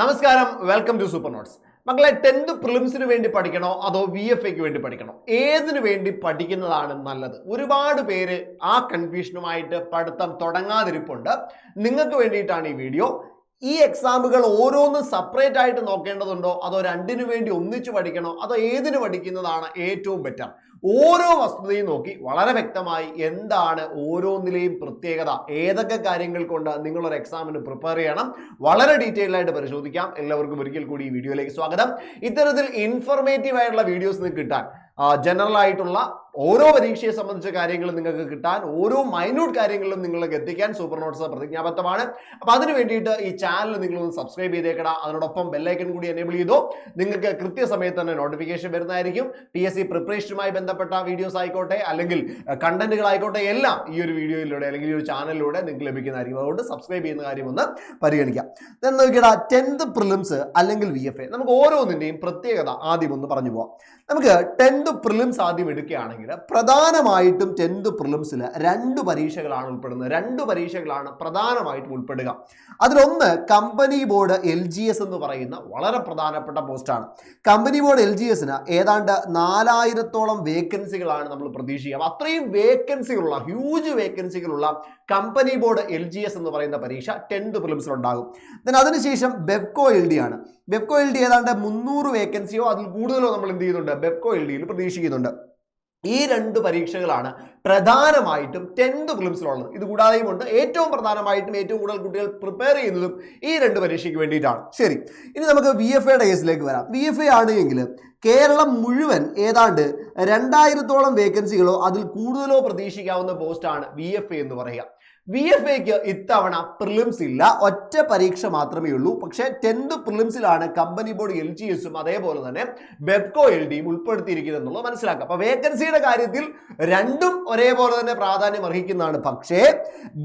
നമസ്കാരം welcome to super notes മക്കളെ tenth പ്രിലിംസിന് വേണ്ടി പഠിക്കണോ അതോ വി എഫ് എക്ക് വേണ്ടി പഠിക്കണോ? ഏതിനു വേണ്ടി പഠിക്കുന്നതാണ് നല്ലത്? ഒരുപാട് പേര് ആ കൺഫ്യൂഷനുമായിട്ട് പഠിത്തം തുടങ്ങാതിരിപ്പുണ്ട്. നിങ്ങൾക്ക് വേണ്ടിയിട്ടാണ് ഈ വീഡിയോ ഈ എക്സാമുകൾ ഓരോന്നും സെപ്പറേറ്റ് ആയിട്ട് നോക്കേണ്ടതുണ്ടോ? അതോ രണ്ടിനു വേണ്ടി ഒന്നിച്ചു പഠിക്കണോ? അതോ ഏതിന് പഠിക്കുന്നതാണ് ഏറ്റവും ബെറ്റർ ഓരോ വസ്തുതയും നോക്കി വളരെ വ്യക്തമായി എന്താണ് ഓരോന്നിലെയും പ്രത്യേകത ഏതൊക്കെ കാര്യങ്ങൾ കൊണ്ട് നിങ്ങളൊരു എക്സാമിന് പ്രിപ്പയർ ചെയ്യണം. വളരെ ഡീറ്റെയിൽ ആയിട്ട് പരിശോധിക്കാം. എല്ലാവർക്കും ഒരിക്കൽ കൂടി ഈ വീഡിയോയിലേക്ക് സ്വാഗതം. ഇത്തരത്തിൽ ഇൻഫർമേറ്റീവ് ആയിട്ടുള്ള വീഡിയോസ് നിങ്ങൾക്ക് കിട്ടാൻ ജനറൽ ആയിട്ടുള്ള ഓരോ പരീക്ഷയെ സംബന്ധിച്ച കാര്യങ്ങൾ നിങ്ങൾക്ക് കിട്ടാൻ ഓരോ മൈന്യൂട്ട് കാര്യങ്ങളിലും നിങ്ങൾക്ക് എത്തിക്കാൻ സൂപ്പർ നോട്ട്സ് പ്രതിജ്ഞാബദ്ധമാണ്. അപ്പൊ അതിന് വേണ്ടിയിട്ട് ഈ ചാനൽ നിങ്ങളൊന്ന് സബ്സ്ക്രൈബ് ചെയ്തേക്കട. അതിനോടൊപ്പം ബെല്ലൈക്കൺ കൂടി എനേബിൾ ചെയ്തോ. നിങ്ങൾക്ക് കൃത്യസമയത്ത് തന്നെ നോട്ടിഫിക്കേഷൻ വരുന്നതായിരിക്കും. പി എസ് സി പ്രിപ്പറേഷനുമായി വീഡിയോസ് ആയിക്കോട്ടെ അല്ലെങ്കിൽ കണ്ടന്റുകൾ ആയിക്കോട്ടെ എല്ലാം ഈ ഒരു വീഡിയോയിലൂടെ അല്ലെങ്കിൽ ഈ ഒരു ചാനലിലൂടെ നിങ്ങൾക്ക് ലഭിക്കുന്നതായിരിക്കും. അതുകൊണ്ട് സബ്സ്ക്രൈബ് ചെയ്യുന്ന കാര്യം ഒന്ന് പരിഗണിക്കാം. നോക്കിയടാ ടെൻത്ത് പ്രിലിംസ് അല്ലെങ്കിൽ വി എഫ് എ നമുക്ക് ഓരോന്നിന്റെയും പ്രത്യേകത ആദ്യം ഒന്ന് പറഞ്ഞു പോവാം. നമുക്ക് ടെൻത്ത് പ്രിലിംസ് ആദ്യം എടുക്കുകയാണെങ്കിൽ പ്രധാനമായിട്ടും ടെൻത്ത് പ്രിലിംസിൽ രണ്ട് പരീക്ഷകളാണ് ഉൾപ്പെടുന്നത്. രണ്ട് പരീക്ഷകളാണ് പ്രധാനമായിട്ടും ഉൾപ്പെടുക. അതിലൊന്ന് company board L G S എന്ന് പറയുന്ന വളരെ പ്രധാനപ്പെട്ട പോസ്റ്റാണ് കമ്പനി ബോർഡ് എൽ ജി എസിന് ഏതാണ്ട് നാലായിരത്തോളം വേക്കൻസികളാണ് നമ്മൾ പ്രതീക്ഷിക്കുക. അപ്പൊ അത്രയും വേക്കൻസികളുള്ള huge വേക്കൻസികളുള്ള company board L G S എന്ന് പറയുന്ന പരീക്ഷ ടെൻത്ത് പ്രിലിംസിൽ ഉണ്ടാകും. ദെൻ അതിനുശേഷം ബെബ്കോ എൽ ഡി ആണ്. ബെബ്കോ എൽ ഡി ഏതാണ്ട് മുന്നൂറ് വേക്കൻസിയോ അതിൽ കൂടുതലോ നമ്മൾ എന്ത് ചെയ്യുന്നുണ്ട്? ബെബ്കോ എൽ ഡിയിൽ പ്രതീക്ഷിക്കുന്നുണ്ട്. ഈ രണ്ട് പരീക്ഷകളാണ് പ്രധാനമായിട്ടും ടെൻത്ത് പ്രിലിംസിലുള്ളത് ഇത് കൂടാതെയും ഉണ്ട്. ഏറ്റവും പ്രധാനമായിട്ടും ഏറ്റവും കൂടുതൽ കുട്ടികൾ പ്രിപ്പയർ ചെയ്യുന്നതും ഈ രണ്ട് പരീക്ഷയ്ക്ക് വേണ്ടിയിട്ടാണ്. ശരി. ഇനി നമുക്ക് വി എഫ് എയുടെ കേസിലേക്ക് വരാം. വി എഫ് എ ആണെങ്കിൽ കേരളം മുഴുവൻ ഏതാണ്ട് രണ്ടായിരത്തോളം വേക്കൻസികളോ അതിൽ കൂടുതലോ പ്രതീക്ഷിക്കാവുന്ന പോസ്റ്റാണ് വി എഫ് എ എന്ന് പറയുക. വി എഫ് എക്ക് ഇത്തവണ പ്രിലിംസ് ഇല്ല. ഒറ്റ പരീക്ഷ മാത്രമേ ഉള്ളൂ. പക്ഷേ ടെൻത്ത് പ്രിലിംസിലാണ് കമ്പനി ബോർഡ് എൽ ജി എസും അതേപോലെ തന്നെ ബെബ്കോ എൽ ഡിയും ഉൾപ്പെടുത്തിയിരിക്കുന്നത് എന്നുള്ളത് മനസ്സിലാക്കുക. അപ്പൊ വേക്കൻസിയുടെ കാര്യത്തിൽ രണ്ടും ഒരേപോലെ തന്നെ പ്രാധാന്യം അർഹിക്കുന്നതാണ്. പക്ഷേ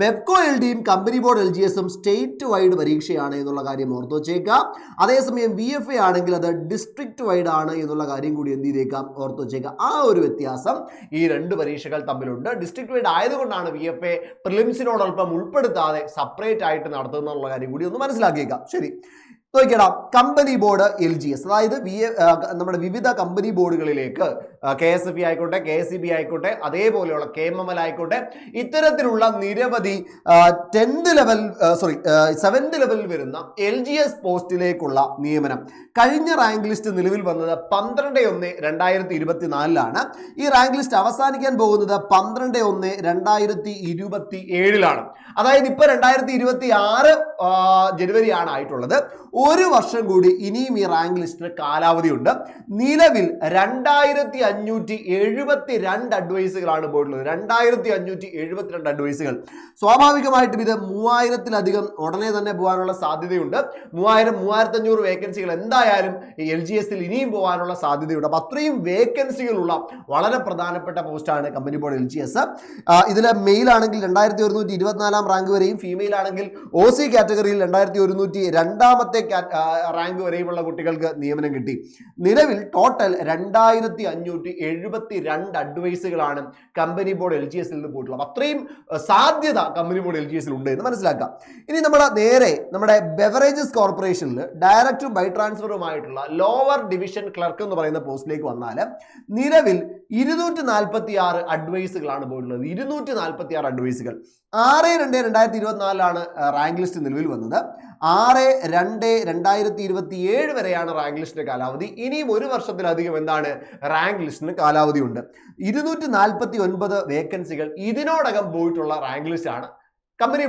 ബെബ്കോ എൽ ഡിയും കമ്പനി ബോർഡ് എൽ ജി എസും സ്റ്റേറ്റ് വൈഡ് പരീക്ഷയാണ് എന്നുള്ള കാര്യം ഓർത്തു വച്ചേക്കുക. അതേസമയം വി എഫ് എ ആണെങ്കിൽ അത് ഡിസ്ട്രിക്ട് വൈഡ് ആണ് എന്നുള്ള കാര്യം കൂടി എന്ത് ചെയ്തേക്കാം ഓർത്തു വച്ചേക്കുക. ആ ഒരു വ്യത്യാസം ഈ രണ്ട് പരീക്ഷകൾ തമ്മിലുണ്ട്. ഡിസ്ട്രിക്ട് വൈഡ് ആയതുകൊണ്ടാണ് വി എഫ് എ പ്രിലിംസിനോടൊപ്പം ഉൾപ്പെടുത്താതെ സെപ്പറേറ്റ് ആയിട്ട് നടത്തുന്നുള്ള കാര്യം കൂടി ഒന്ന് മനസ്സിലാക്കിയേക്കാം. ശരി. നോക്കിയടാ company board L G S അതായത് വി നമ്മുടെ വിവിധ കമ്പനി ബോർഡുകളിലേക്ക് കെ എസ് എഫ് ഇ ആയിക്കോട്ടെ കെ എസ് ഇ ബി ആയിക്കോട്ടെ അതേപോലെയുള്ള കെ എം എം എൽ ആയിക്കോട്ടെ ഇത്തരത്തിലുള്ള നിരവധി ടെൻത്ത് ലെവൽ സോറി സെവൻത് ലെവലിൽ വരുന്ന എൽ ജി എസ് പോസ്റ്റിലേക്കുള്ള നിയമനം. കഴിഞ്ഞ റാങ്ക് ലിസ്റ്റ് നിലവിൽ വന്നത് പന്ത്രണ്ട് ഒന്ന് രണ്ടായിരത്തി ഇരുപത്തിനാലിലാണ് ഈ റാങ്ക് ലിസ്റ്റ് അവസാനിക്കാൻ പോകുന്നത് പന്ത്രണ്ട് ഒന്ന് രണ്ടായിരത്തി ഇരുപത്തി ഏഴിലാണ് അതായത് ഇപ്പൊ രണ്ടായിരത്തി ഇരുപത്തി ആറ് ജനുവരിയാണ് ആയിട്ടുള്ളത്. ഒരു വർഷം കൂടി ഇനിയും ഈ റാങ്ക് ലിസ്റ്റിന് കാലാവധിയുണ്ട്. നിലവിൽ രണ്ടായിരത്തി അഞ്ഞൂറ്റി എഴുപത്തി രണ്ട് അഡ്വൈസുകളാണ് പോയിട്ടുള്ളത്. രണ്ടായിരത്തി അഞ്ഞൂറ്റി എഴുപത്തിരണ്ട് അഡ്വൈസുകൾ സ്വാഭാവികമായിട്ടും ഇത് മൂവായിരത്തിലധികം ഉടനെ തന്നെ പോകാനുള്ള സാധ്യതയുണ്ട്. മൂവായിരം മൂവായിരത്തി അഞ്ഞൂറ് വേക്കൻസികൾ എന്തായാലും ഈ എൽ ജി എസിൽ ഇനിയും പോകാനുള്ള സാധ്യതയുണ്ട്. അപ്പൊ അത്രയും വേക്കൻസികളുള്ള വളരെ പ്രധാനപ്പെട്ട പോസ്റ്റാണ് company board L G S. ഇതിൽ മെയിൽ ആണെങ്കിൽ രണ്ടായിരത്തി ഒരുന്നൂറ്റി ഇരുപത്തിനാലാം റാങ്ക് വരെയും ഫീമെയിൽ ആണെങ്കിൽ ഒ സി കാറ്റഗറിയിൽ രണ്ടായിരത്തി ഒരുന്നൂറ്റി രണ്ടാമത്തെ റാങ്ക് വരെയുമുള്ള കുട്ടികൾക്ക് നിയമനം കിട്ടി. നിലവിൽ ടോട്ടൽ രണ്ടായിരത്തി അഞ്ഞൂറ്റി എഴുപത്തി രണ്ട് അഡ്വൈസുകളാണ് കമ്പനി ബോർഡ് എൽ ജി എസിൽ നിന്ന് പോയിട്ടുള്ളത്. അത്രയും സാധ്യത കമ്പനി ബോർഡ് എൽ ജി എസിൽ ഉണ്ട് എന്ന് മനസ്സിലാക്കാം. ഇനി നമ്മൾ നേരെ നമ്മുടെ ബെവറേജസ് കോർപ്പറേഷനിൽ ഡയറക്റ്റ് ബൈ ട്രാൻസ്ഫറുമായിട്ടുള്ള ലോവർ ഡിവിഷൻ ക്ലർക്ക് എന്ന് പറയുന്ന പോസ്റ്റിലേക്ക് വന്നാൽ നിലവിൽ ഇരുന്നൂറ്റി നാൽപ്പത്തി ആറ് അഡ്വൈസുകളാണ് പോയിട്ടുള്ളത്. ഇരുന്നൂറ്റി നാൽപ്പത്തി ആറ് അഡ്വൈസുകൾ ആറ് രണ്ട് രണ്ടായിരത്തി ഇരുപത്തിനാലിലാണ് റാങ്ക് ലിസ്റ്റ് നിലവിൽ വന്നത്. ആറ് രണ്ട് രണ്ടായിരത്തി ഇരുപത്തി ഏഴ് വരെയാണ് റാങ്ക് ലിസ്റ്റിന്റെ കാലാവധി. ഇനിയും ഒരു വർഷത്തിലധികം എന്താണ് റാങ്ക് ലിസ്റ്റിന് കാലാവധി ഉണ്ട് ഇരുന്നൂറ്റി നാൽപ്പത്തി ഒൻപത് വേക്കൻസികൾ ഇതിനോടകം പോയിട്ടുള്ള റാങ്ക് ലിസ്റ്റ് ആണ്. Company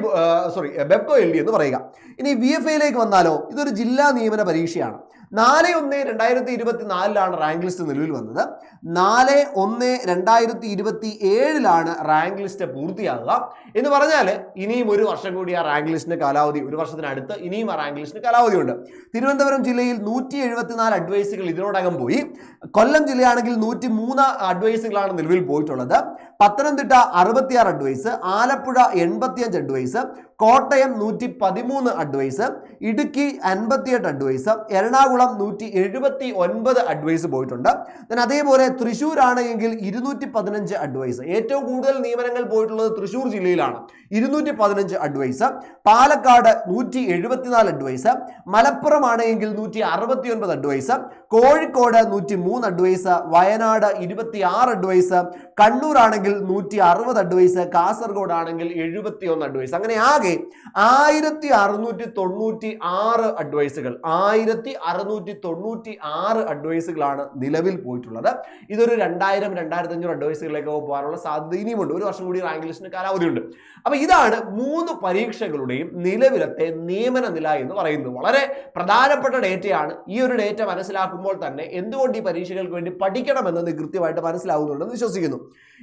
sorry Bevco L D എന്ന് പറയുക. ഇനി വി എഫ് ഐയിലേക്ക് വന്നാലോ ഇതൊരു ജില്ലാ നിയമന പരീക്ഷയാണ്. നാല് ഒന്ന് രണ്ടായിരത്തി ഇരുപത്തി നാലിലാണ് റാങ്ക് ലിസ്റ്റ് നിലവിൽ വന്നത്. നാല് ഒന്ന് രണ്ടായിരത്തി ഇരുപത്തി ഏഴിലാണ് റാങ്ക് ലിസ്റ്റ് പൂർത്തിയാകുക എന്ന് പറഞ്ഞാൽ ഇനിയും ഒരു വർഷം കൂടി ആ റാങ്ക് ലിസ്റ്റിന് കാലാവധി ഒരു വർഷത്തിനടുത്ത് ഇനിയും ആ റാങ്ക് ലിസ്റ്റിന് കാലാവധി ഉണ്ട്. തിരുവനന്തപുരം ജില്ലയിൽ നൂറ്റി എഴുപത്തിനാല് അഡ്വൈസുകൾ ഇതിനോടകം പോയി. കൊല്ലം ജില്ലയാണെങ്കിൽ നൂറ്റി മൂന്ന് അഡ്വൈസുകളാണ് നിലവിൽ പോയിട്ടുള്ളത്. പത്തനംതിട്ട അറുപത്തിയാറ് അഡ്വൈസ് ആലപ്പുഴ എൺപത്തിയഞ്ച് അഡ്വൈസ് കോട്ടയം നൂറ്റി പതിമൂന്ന് അഡ്വൈസ് ഇടുക്കി അൻപത്തിയെട്ട് അഡ്വൈസ് എറണാകുളം നൂറ്റി എഴുപത്തി ഒൻപത് അഡ്വൈസ് പോയിട്ടുണ്ട്. Then അതേപോലെ തൃശ്ശൂരാണ് എങ്കിൽ ഇരുന്നൂറ്റി പതിനഞ്ച് അഡ്വൈസ് ഏറ്റവും കൂടുതൽ നിയമനങ്ങൾ പോയിട്ടുള്ളത് തൃശ്ശൂർ ജില്ലയിലാണ്. ഇരുന്നൂറ്റി പതിനഞ്ച് അഡ്വൈസ് പാലക്കാട് നൂറ്റി എഴുപത്തിനാല് അഡ്വൈസ് മലപ്പുറമാണ് എങ്കിൽ നൂറ്റി അറുപത്തി ഒൻപത് അഡ്വൈസ് കോഴിക്കോട് നൂറ്റി മൂന്ന് അഡ്വൈസ് വയനാട് ഇരുപത്തി ആറ് അഡ്വൈസ് കണ്ണൂർ ആണെങ്കിൽ നൂറ്റി അറുപത് അഡ്വൈസ് കാസർഗോഡ് ആണെങ്കിൽ എഴുപത്തി ഒന്ന് അഡ്വൈസ് അങ്ങനെ ആകെ ആയിരത്തി അറുന്നൂറ്റി തൊണ്ണൂറ്റി ആറ് അഡ്വൈസുകൾ ആയിരത്തി അറുന്നൂറ്റി തൊണ്ണൂറ്റി ആറ് അഡ്വൈസുകളാണ് നിലവിൽ പോയിട്ടുള്ളത്. ഇതൊരു രണ്ടായിരം രണ്ടായിരത്തി അഞ്ഞൂറ് അഡ്വൈസുകളിലേക്ക് പോകാനുള്ള സാധ്യത ഇനിയുമുണ്ട്. ഒരു വർഷം കൂടി റാങ്ക് ലിസ്റ്റിന് കാലാവധിയുണ്ട്. അപ്പൊ ഇതാണ് മൂന്ന് പരീക്ഷകളുടെയും നിലവിലത്തെ നിയമന നില എന്ന് പറയുന്നത്. വളരെ പ്രധാനപ്പെട്ട ഡേറ്റയാണ് ഈ ഒരു ഡേറ്റ മനസ്സിലാക്കുമ്പോൾ തന്നെ എന്തുകൊണ്ട് ഈ പരീക്ഷകൾക്ക് വേണ്ടി പഠിക്കണമെന്നത് കൃത്യമായിട്ട് മനസ്സിലാവുന്നുണ്ടെന്ന് വിശ്വസിക്കുന്നു.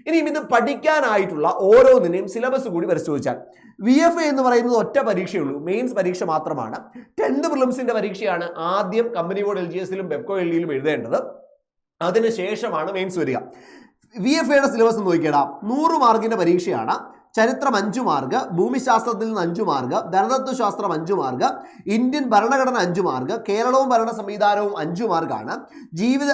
ഇനിയും ഇത് പഠിക്കാനായിട്ടുള്ള ഓരോന്നിനെയും സിലബസ് കൂടി പരിശോധിച്ചാൽ വി എഫ് എ എന്ന് പറയുന്നത് ഒറ്റ പരീക്ഷയുള്ളൂ മെയിൻസ് പരീക്ഷ മാത്രമാണ്. ടെൻത്ത് പ്രിലിംസിന്റെ പരീക്ഷയാണ് ആദ്യം കമ്പനി ബോർഡ് എൽ ജി എസിലും ബെപ്കോ എൽ ഡിയിലും എഴുതേണ്ടത്. അതിനുശേഷമാണ് മെയിൻസ് വരിക. വി എഫ് എയുടെ സിലബസ് നോക്കിയിടാം. നൂറ് മാർക്കിന്റെ പരീക്ഷയാണ്. ചരിത്രം അഞ്ചു മാർഗ് ഭൂമിശാസ്ത്രത്തിൽ നിന്ന് അഞ്ചു മാർഗ് ധനതത്വശാസ്ത്രം അഞ്ചു മാർഗ് ഇന്ത്യൻ ഭരണഘടന അഞ്ചു മാർഗ് കേരളവും ഭരണ സംവിധാനവും അഞ്ചു മാർഗാണ് ജീവിത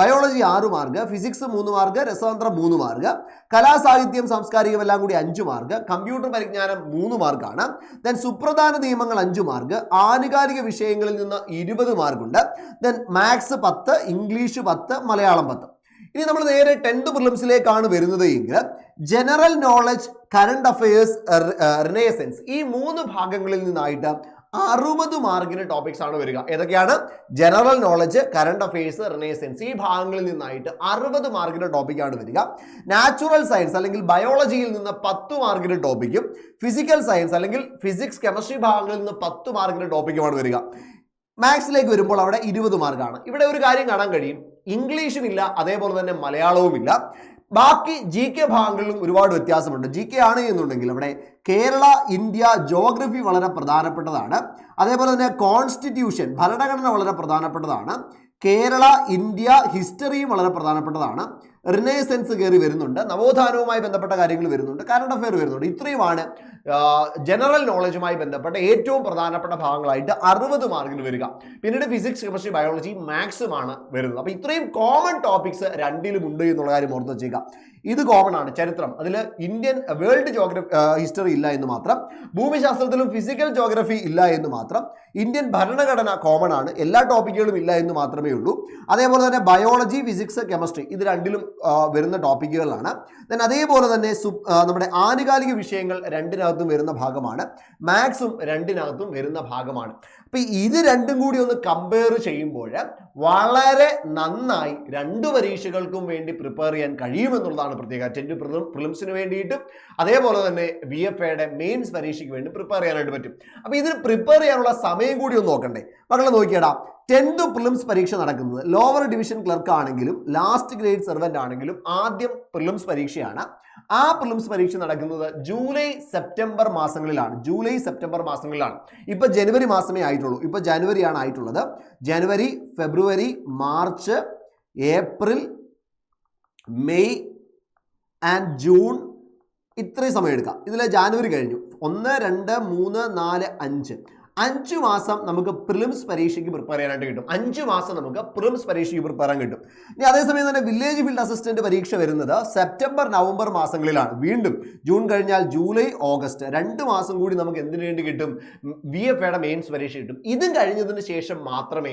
ബയോളജി ആറു മാർഗ് ഫിസിക്സ് മൂന്ന് മാർഗ് രസതന്ത്രം മൂന്ന് മാർഗ് കലാസാഹിത്യം സാംസ്കാരികം എല്ലാം കൂടി അഞ്ചു മാർഗ് കമ്പ്യൂട്ടർ പരിജ്ഞാനം മൂന്ന് മാർഗമാണ് ദെൻ സുപ്രധാന നിയമങ്ങൾ അഞ്ചു മാർഗ് ആനുകാലിക വിഷയങ്ങളിൽ നിന്ന് ഇരുപത് മാർഗുണ്ട് ദെൻ മാത്സ് പത്ത് ഇംഗ്ലീഷ് പത്ത് മലയാളം പത്ത്. ഇനി നമ്മൾ നേരെ ടെൻത്ത് പ്രിലിംസിലേക്കാണ് വരുന്നത് എങ്കിൽ general knowledge current affairs renaissance ഈ മൂന്ന് ഭാഗങ്ങളിൽ നിന്നായിട്ട് അറുപത് മാർക്കിന് ടോപ്പിക്സ് ആണ് വരിക. ഏതൊക്കെയാണ്? General knowledge current affairs renaissance ഈ ഭാഗങ്ങളിൽ നിന്നായിട്ട് അറുപത് മാർക്കിന്റെ ടോപ്പിക്കാണ് വരിക. നാച്ചുറൽ സയൻസ് അല്ലെങ്കിൽ ബയോളജിയിൽ നിന്ന് പത്ത് മാർക്കിന്റെ ടോപ്പിക്കും ഫിസിക്കൽ സയൻസ് അല്ലെങ്കിൽ ഫിസിക്സ് കെമിസ്ട്രി ഭാഗങ്ങളിൽ നിന്ന് പത്ത് മാർക്കിന്റെ ടോപ്പിക്കുമാണ് വരിക. മാത്സിലേക്ക് വരുമ്പോൾ അവിടെ ഇരുപത് മാർക്കാണ്. ഇവിടെ ഒരു കാര്യം കാണാൻ കഴിയും. ഇംഗ്ലീഷും ഇല്ല അതേപോലെ തന്നെ മലയാളവും ഇല്ല ബാക്കി ജി കെ ഭാഗങ്ങളിലും ഒരുപാട് വ്യത്യാസമുണ്ട്. ജി കെ ആണ് എന്നുണ്ടെങ്കിൽ അവിടെ കേരള ഇന്ത്യ ജോഗ്രഫി വളരെ പ്രധാനപ്പെട്ടതാണ്. അതേപോലെ തന്നെ കോൺസ്റ്റിറ്റ്യൂഷൻ ഭരണഘടന വളരെ പ്രധാനപ്പെട്ടതാണ്. കേരള ഇന്ത്യ ഹിസ്റ്ററിയും വളരെ പ്രധാനപ്പെട്ടതാണ്. റിനേസൻസ് കയറി വരുന്നുണ്ട്. നവോത്ഥാനവുമായി ബന്ധപ്പെട്ട കാര്യങ്ങൾ വരുന്നുണ്ട്. കറണ്ട് അഫെയർ വരുന്നുണ്ട്. ഇത്രയുമാണ് ജനറൽ നോളജുമായി ബന്ധപ്പെട്ട ഏറ്റവും പ്രധാനപ്പെട്ട ഭാഗങ്ങളായിട്ട് അറുപത് മാർക്കിന് വരിക. പിന്നീട് ഫിസിക്സ് കെമിസ്ട്രി ബയോളജി മാത്സുമാണ് വരുന്നത്. അപ്പോൾ ഇത്രയും കോമൺ ടോപ്പിക്സ് രണ്ടിലും ഉണ്ട് എന്നുള്ള കാര്യം ഓർത്ത് വെച്ചേക്കുക. ഇത് കോമൺ ആണ്. ചരിത്രം. അതിൽ ഇന്ത്യൻ വേൾഡ് ജോഗ്രഫി ഹിസ്റ്ററി ഇല്ല എന്ന് മാത്രം ഭൂമിശാസ്ത്രത്തിലും ഫിസിക്കൽ ജോഗ്രഫി ഇല്ല എന്ന് മാത്രം ഇന്ത്യൻ ഭരണഘടന കോമൺ ആണ്. എല്ലാ ടോപ്പിക്കുകളും ഇല്ല എന്ന് മാത്രമേ ഉള്ളൂ. അതേപോലെ തന്നെ ബയോളജി ഫിസിക്സ് കെമിസ്ട്രി ഇത് രണ്ടിലും വരുന്ന ടോപ്പിക്കുകളാണ് ദെൻ അതേപോലെ തന്നെ നമ്മുടെ ആനുകാലിക വിഷയങ്ങൾ രണ്ടിനകത്തും വരുന്ന ഭാഗമാണ്. മാത്സും രണ്ടിനകത്തും വരുന്ന ഭാഗമാണ്. അപ്പൊ ഇത് രണ്ടും കൂടി ഒന്ന് കമ്പയർ ചെയ്യുമ്പോൾ വളരെ നന്നായി രണ്ട് പരീക്ഷകൾക്കും വേണ്ടി പ്രിപ്പയർ ചെയ്യാൻ കഴിയുമെന്നുള്ളതാണ് പ്രത്യേക. ടെന്റ് പ്രിലിംസിന് വേണ്ടിയിട്ടും അതേപോലെ തന്നെ ബി എഫ് എയുടെ മെയിൻസ് പരീക്ഷയ്ക്ക് വേണ്ടി പ്രിപ്പയർ ചെയ്യാനായിട്ട് പറ്റും. അപ്പോൾ ഇതിന് പ്രിപ്പയർ ചെയ്യാനുള്ള സമയം കൂടി ഒന്ന് നോക്കണ്ടേ. മക്കളെ നോക്കിയടാ ടെൻത്ത് പ്രിലിംസ് പരീക്ഷ നടക്കുന്നത് ലോവർ ഡിവിഷൻ ക്ലർക്ക് ആണെങ്കിലും ലാസ്റ്റ് ഗ്രേഡ് സെർവന്റ് ആണെങ്കിലും ആദ്യം പ്രിലിംസ് പരീക്ഷയാണ്. ആ പ്രിലിംസ് പരീക്ഷ നടക്കുന്നത് ജൂലൈ സെപ്റ്റംബർ മാസങ്ങളിലാണ്. ജൂലൈ സെപ്റ്റംബർ മാസങ്ങളിലാണ്. ഇപ്പൊ ജനുവരി മാസമേ ആയിട്ടുള്ളൂ. ഇപ്പൊ ജനുവരിയാണ് ആയിട്ടുള്ളത്. January February March April May and June ഇത്രയും സമയം എടുക്കാം. ഇതിൽ ജാനുവരി കഴിഞ്ഞു. ഒന്ന് രണ്ട് മൂന്ന് നാല് അഞ്ച്. അഞ്ച് മാസം നമുക്ക് പ്രിലിംസ് പരീക്ഷയ്ക്ക് പ്രിപ്പയർ ചെയ്യാനായിട്ട് കിട്ടും. അഞ്ച് മാസം നമുക്ക് പ്രിലിംസ് പരീക്ഷയ്ക്ക് പ്രിപ്പയർ ചെയ്യാൻ കിട്ടും. ഇനി അതേസമയം തന്നെ വില്ലേജ് ഫീൽഡ് അസിസ്റ്റന്റ് പരീക്ഷ വരുന്നത് സെപ്റ്റംബർ നവംബർ മാസങ്ങളിലാണ്. വീണ്ടും ജൂൺ കഴിഞ്ഞാൽ ജൂലൈ ഓഗസ്റ്റ് രണ്ട് മാസം കൂടി നമുക്ക് എന്തിനു വേണ്ടി കിട്ടും? വി എഫ് എയുടെ മെയിൻസ് പരീക്ഷ കിട്ടും. ഇതും കഴിഞ്ഞതിന് ശേഷം മാത്രമേ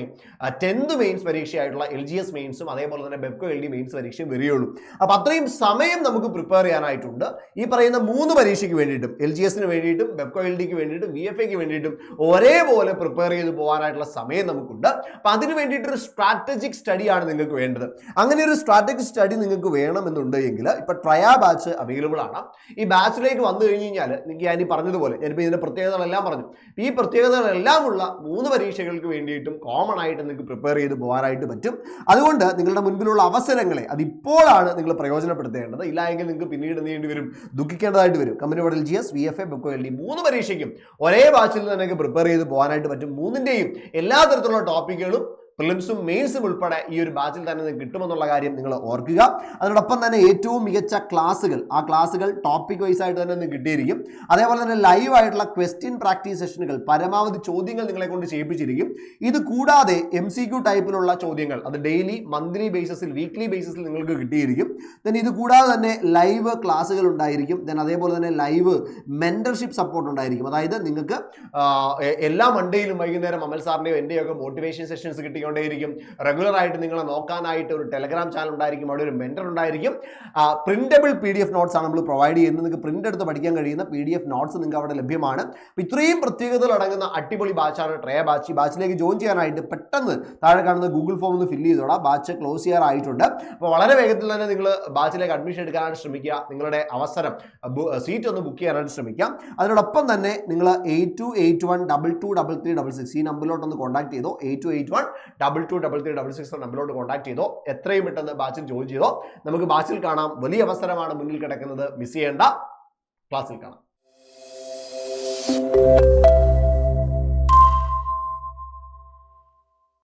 ടെൻത്ത് മെയിൻസ് പരീക്ഷയായിട്ടുള്ള എൽ ജി എസ് മെയിൻസും അതേപോലെ തന്നെ ബെബ്കോ എൽ ഡി മെയിൻസ് പരീക്ഷയും വരികയുള്ളൂ. അപ്പോൾ അത്രയും സമയം നമുക്ക് പ്രിപ്പയർ ചെയ്യാനായിട്ടുണ്ട്. ഈ പറയുന്ന മൂന്ന് പരീക്ഷയ്ക്ക് വേണ്ടിയിട്ടും എൽ ജി എസിന് വേണ്ടിയിട്ടും ബെബ്കോ എൽ ഡിക്ക് വേണ്ടിയിട്ടും വി എഫ് എക്ക് വേണ്ടിയിട്ടും ഒരേപോലെ പ്രിപ്പയർ ചെയ്ത് പോകാനായിട്ടുള്ള സമയം നമുക്കുണ്ട്. അപ്പം അതിന് വേണ്ടിയിട്ടൊരു സ്ട്രാറ്റജിക് സ്റ്റഡി ആണ് നിങ്ങൾക്ക് വേണ്ടത്. അങ്ങനെ ഒരു സ്ട്രാറ്റജിക് സ്റ്റഡി നിങ്ങൾക്ക് വേണമെന്നുണ്ടെങ്കിൽ ഇപ്പൊ ട്രയാ ബാച്ച് അവൈലബിൾ ആണ്. ഈ ബാച്ചിലേക്ക് വന്നു കഴിഞ്ഞ് കഴിഞ്ഞാൽ നിങ്ങൾക്ക് ഞാൻ ഈ പറഞ്ഞതുപോലെ ഞാനിപ്പോൾ ഇതിന്റെ പ്രത്യേകതകളെല്ലാം പറഞ്ഞു. ഈ പ്രത്യേകതകളെല്ലാം ഉള്ള മൂന്ന് പരീക്ഷകൾക്ക് വേണ്ടിയിട്ടും കോമൺ ആയിട്ട് നിങ്ങൾക്ക് പ്രിപ്പയർ ചെയ്ത് പോകാനായിട്ട് പറ്റും. അതുകൊണ്ട് നിങ്ങളുടെ മുൻപിലുള്ള അവസരങ്ങളെ അതിപ്പോഴാണ് നിങ്ങൾ പ്രയോജനപ്പെടുത്തേണ്ടത്. ഇല്ല എങ്കിൽ നിങ്ങൾക്ക് പിന്നീട് ചെയ്യേണ്ടി വരും? ദുഃഖിക്കേണ്ടതായിട്ട് വരും. Company model G S V F A Bevco L D മൂന്ന് പരീക്ഷയ്ക്കും ഒരേ ബാച്ചിൽ തന്നെ നിങ്ങൾക്ക് പ്രിപ്പയർ ചെയ്ത് പോകാനായിട്ട് പറ്റും. മൂന്നിന്റെയും എല്ലാ തരത്തിലുള്ള ടോപ്പിക്കുകളും പ്രിലിംസും മെയിൻസും ഉൾപ്പെടെ ഈ ഒരു ബാച്ചിൽ തന്നെ നിങ്ങൾക്ക് കിട്ടുമെന്നുള്ള കാര്യം നിങ്ങൾ ഓർക്കുക. അതിനോടൊപ്പം തന്നെ ഏറ്റവും മികച്ച ക്ലാസ്സുകൾ ആ ക്ലാസ്സുകൾ ടോപ്പിക് വൈസ് ആയിട്ട് തന്നെ കിട്ടിയിരിക്കും. അതേപോലെ തന്നെ ലൈവ് ആയിട്ടുള്ള ക്വസ്റ്റ്യൻ പ്രാക്ടീസ് സെഷനുകൾ പരമാവധി ചോദ്യങ്ങൾ നിങ്ങളെ കൊണ്ട് ചെയ്യിപ്പിച്ചിരിക്കും. ഇത് കൂടാതെ എം സി ക്യു ടൈപ്പിലുള്ള ചോദ്യങ്ങൾ അത് ഡെയിലി മന്ത്ലി ബേസിസിൽ വീക്ക്ലി ബേസിസിൽ നിങ്ങൾക്ക് കിട്ടിയിരിക്കും. ദെൻ ഇത് കൂടാതെ തന്നെ ലൈവ് ക്ലാസ്സുകൾ ഉണ്ടായിരിക്കും. ദെൻ അതേപോലെ തന്നെ ലൈവ് മെന്റർഷിപ്പ് സപ്പോർട്ട് ഉണ്ടായിരിക്കും. അതായത് നിങ്ങൾക്ക് എല്ലാ മൺഡേയിലും വൈകുന്നേരം അമൽ സാറിന്റെയോ എന്റെയോ ഒക്കെ മോട്ടിവേഷൻ സെഷൻസ് കിട്ടിക്കൊണ്ടേയിരിക്കും റെഗുലർ ആയിട്ട് നിങ്ങളെ നോക്കാനായിട്ട് ഒരു ടെലഗ്രാം ചാനൽ ഉണ്ടായിരിക്കും. അവിടെ ഒരു മെന്റർ ഉണ്ടായിരിക്കും. Printable P D F notes ആണ് നമ്മൾ പ്രൊവൈഡ് ചെയ്യുന്നത്. നിങ്ങൾക്ക് പ്രിന്റ് എടുത്ത് പഠിക്കാൻ കഴിയുന്ന പി ഡി എഫ് നോട്ട്സ് നിങ്ങൾക്ക് അവിടെ ലഭ്യമാണ്. ഇത്രയും പ്രത്യേകതകൾ അടങ്ങുന്ന അടിപൊളി ബാച്ചാണ് ട്രേ ബാച്ച് ബാച്ചിലേക്ക് ജോയിൻ ചെയ്യാനായിട്ട് പെട്ടെന്ന് താഴെ കാണുന്ന ഗൂഗിൾ ഫോം ഒന്ന് ഫില്ല് ചെയ്തോളാം. ബാച്ച് ക്ലോസ് ചെയ്യാറായിട്ടുണ്ട്. അപ്പോൾ വളരെ വേഗത്തിൽ തന്നെ നിങ്ങൾ ബാച്ചിലേക്ക് അഡ്മിഷൻ എടുക്കാനായിട്ട് ശ്രമിക്കുക. നിങ്ങളുടെ അവസരം സീറ്റ് ഒന്ന് ബുക്ക് ചെയ്യാനായിട്ട് ശ്രമിക്കാം. അതിനോടൊപ്പം തന്നെ നിങ്ങൾ eight two eight one double two double three double six ഈ നമ്പറിലോട്ടൊന്ന് കോൺടാക്ട് ചെയ്തോ. Eight two eight one double two double three double six നമ്പറിലോട്ട് കോൺടാക്ട് ചെയ്തോ. എത്രയും പെട്ടെന്ന് ബാച്ചിൽ ജോയിൻ ചെയ്തോ. നമുക്ക് ബാച്ചിൽ കാണാം. വലിയ അവസരമാണ് മുന്നിൽ കിടക്കുന്നത്. മിസ് ചെയ്യേണ്ട ക്ലാസ്സിൽ കാണാം.